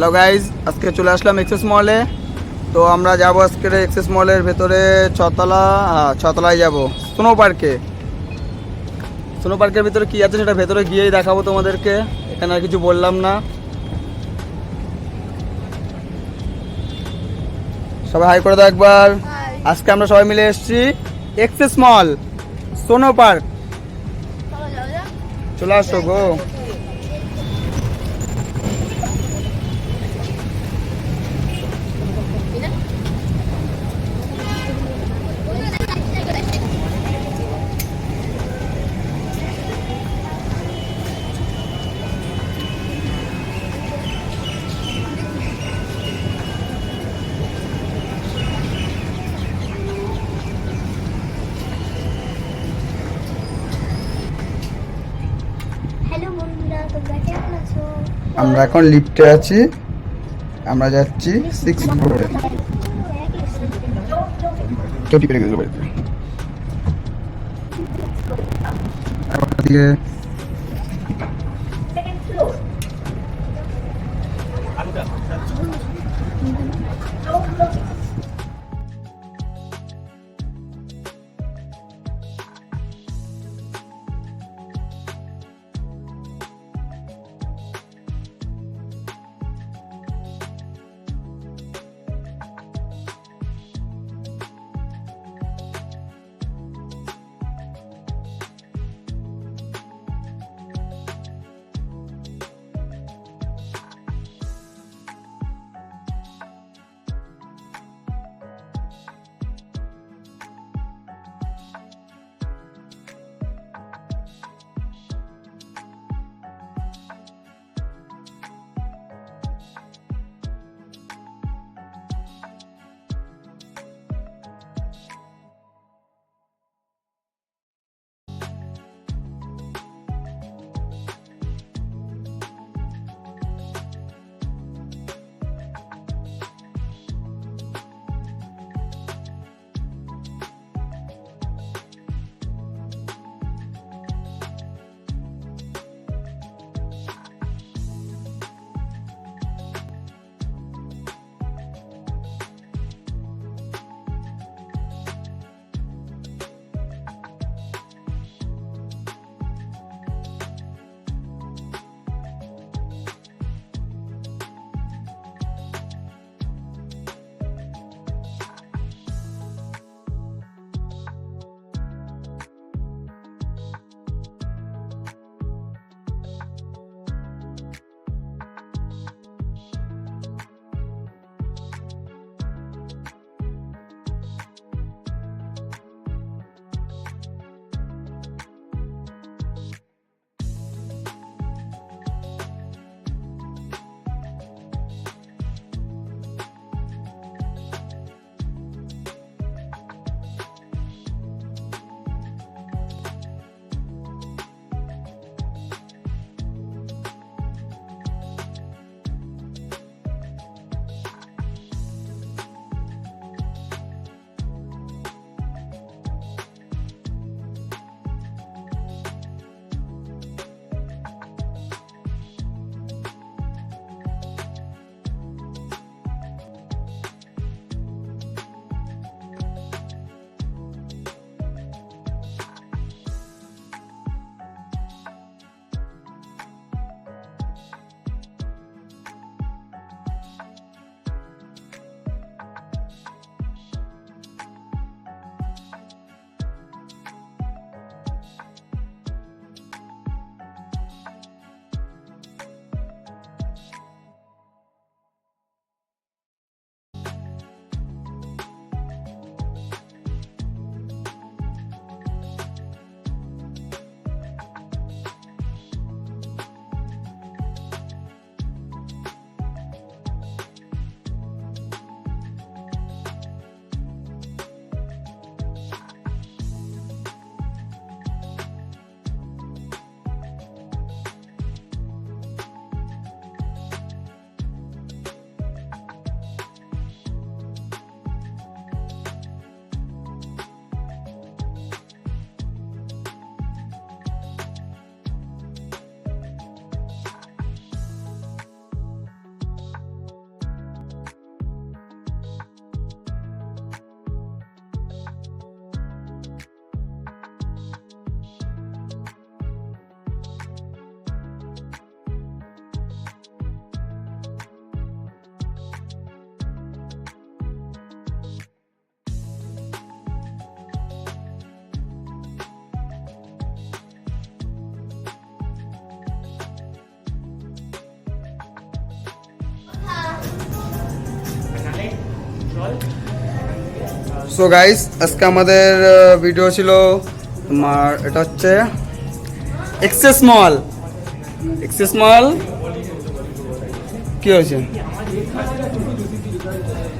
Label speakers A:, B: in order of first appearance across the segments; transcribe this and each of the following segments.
A: Hello guys আজকে চলে আসলাম access মলে তো আমরা যাব আজকে এক্সেস মলের ভেতরে ছতলা হ্যাঁ ছতলায় যাব। স্নো পার্কে স্নো পার্কের ভিতরে কি আছে সেটা ভেতরে গিয়েই দেখাবো তোমাদেরকে। এখানে আর কিছু বললাম না। সবাই হাই করে দাও একবার। আজকে আমরা সবাই মিলে এসেছি এক্সেস মল সোনো পার্ক চলে আসো গো। আমরা এখন লিফটে আছি। আমরা যাচ্ছি সিক্স ফ্লোরে চটি পেরে গেছে বাড়িতে। সো গাইস আজকে আমাদের ভিডিও ছিল তোমার, এটা হচ্ছে এক্সেস মল এক্সেস মল কি হয়েছে?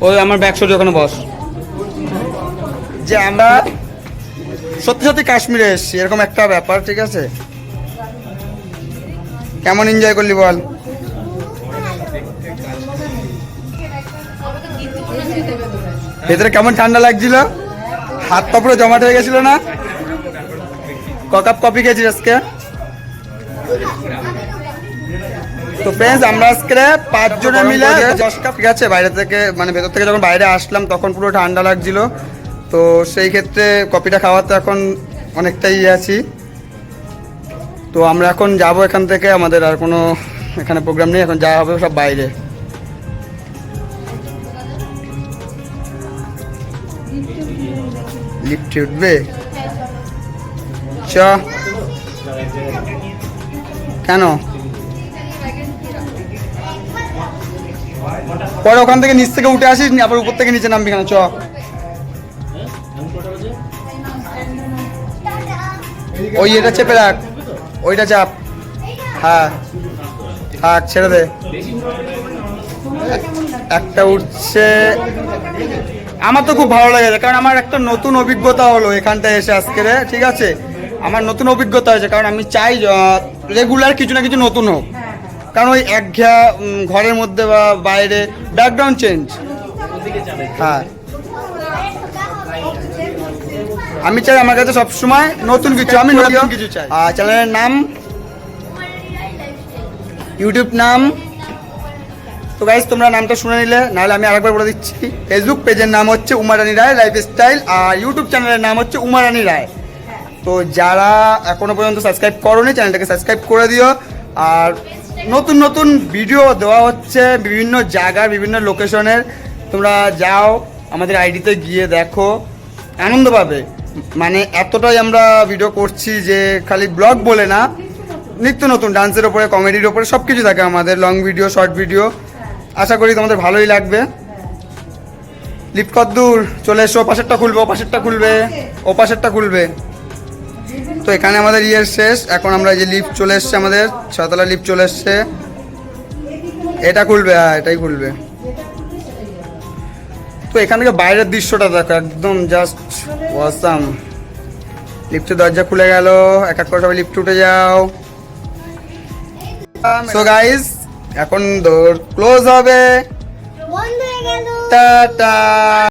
A: ওই আমার ব্যাগ সরি ওখানে বস। যে আমরা সত্যি সত্যি কাশ্মীরে এসেছি, এরকম একটা ব্যাপার, ঠিক আছে? কেমন এনজয় করলি বল? ভেতরে কেমন ঠান্ডা লাগছিল? হাত পা পুরো জমাট হয়ে গেছিল না? ক কাপ কফি খেয়েছিস আজকে? তো ফ্রেন্ডস আমরা আজকে পাঁচ জনে মিলে দশ কাপ ঠিক আছে বাইরে থেকে মানে ভেতর থেকে যখন বাইরে আসলাম তখন পুরো ঠান্ডা লাগছিল। তো সেই ক্ষেত্রে কফিটা খাওয়াতে এখন অনেকটাই ইয়ে আছি। তো আমরা এখন যাব এখান থেকে আমাদের আর কোনো এখানে প্রোগ্রাম নেই এখন যাওয়া হবে সব বাইরে। লিফটে উঠবে? চ। কেন? পরে ওখান থেকে নিচ থেকে উঠে আসিস, আবার উপর থেকে নিচে নামবি কেন? চ। ওই এটা চেপে রাখ। ওইটা চাপ। হ্যাঁ। থাক, ছেড়ে দে। একটা উঠছে। আমার তো খুব ভালো লেগেছে কারণ আমার একটা নতুন অভিজ্ঞতা হলো এখানটায় এসে আজকে ঠিক আছে? আমার নতুন অভিজ্ঞতা হয়েছে কারণ আমি চাই রেগুলার কিছু না কিছু নতুন হোক। কারণ ওই একঘেয়া ঘরের মধ্যে বা বাইরে ব্যাকগ্রাউন্ড চেঞ্জ হ্যাঁ। আমি চাই আমার কাছে সবসময় নতুন কিছু আমি নতুন কিছু চাই। আর চ্যানেলের নাম ইউটিউব নাম তো গাইজ তোমরা নামটা শুনে নিলে, নাহলে আমি আরেকবার বলে দিচ্ছি। ফেসবুক পেজের নাম হচ্ছে উমারানি রায় লাইফ স্টাইল আর ইউটিউব চ্যানেলের নাম হচ্ছে উমারানি রায়। তো যারা এখনও পর্যন্ত সাবস্ক্রাইব করোনি চ্যানেলটাকে সাবস্ক্রাইব করে দিও। আর নতুন নতুন ভিডিও দেওয়া হচ্ছে বিভিন্ন জায়গার বিভিন্ন লোকেশনের তোমরা যাও, আমাদের আইডিতে গিয়ে দেখো। আনন্দ পাবে। মানে এতটাই আমরা ভিডিও করছি যে খালি ব্লগ বলে না। নিত্য নতুন ডান্সের ওপরে কমেডির ওপরে সব কিছু থাকে আমাদের। লং ভিডিও শর্ট ভিডিও আশা করি তোমাদের ভালোই লাগবে। লিফট কত চলে এসো, পাশেরটা খুলবে ও পাশেরটা খুলবে, ও পাশেরটা খুলবে। তো এখানে আমাদের ইয়ের শেষ, এখন আমরা যে লিফট চলে এসছে আমাদের ছতলা লিফট চলে এসছে। এটা খুলবে হ্যাঁ এটাই খুলবে। তো এখান থেকে বাইরের দৃশ্যটা দেখো, একদম জাস্ট ওয়াসাম লিফটের দরজা খুলে গেল, এক এক করে সবাই লিফট উঠে যাও। সো গাইস এখন দৌড় ক্লোজ হবে।
B: টা টা
A: টাটা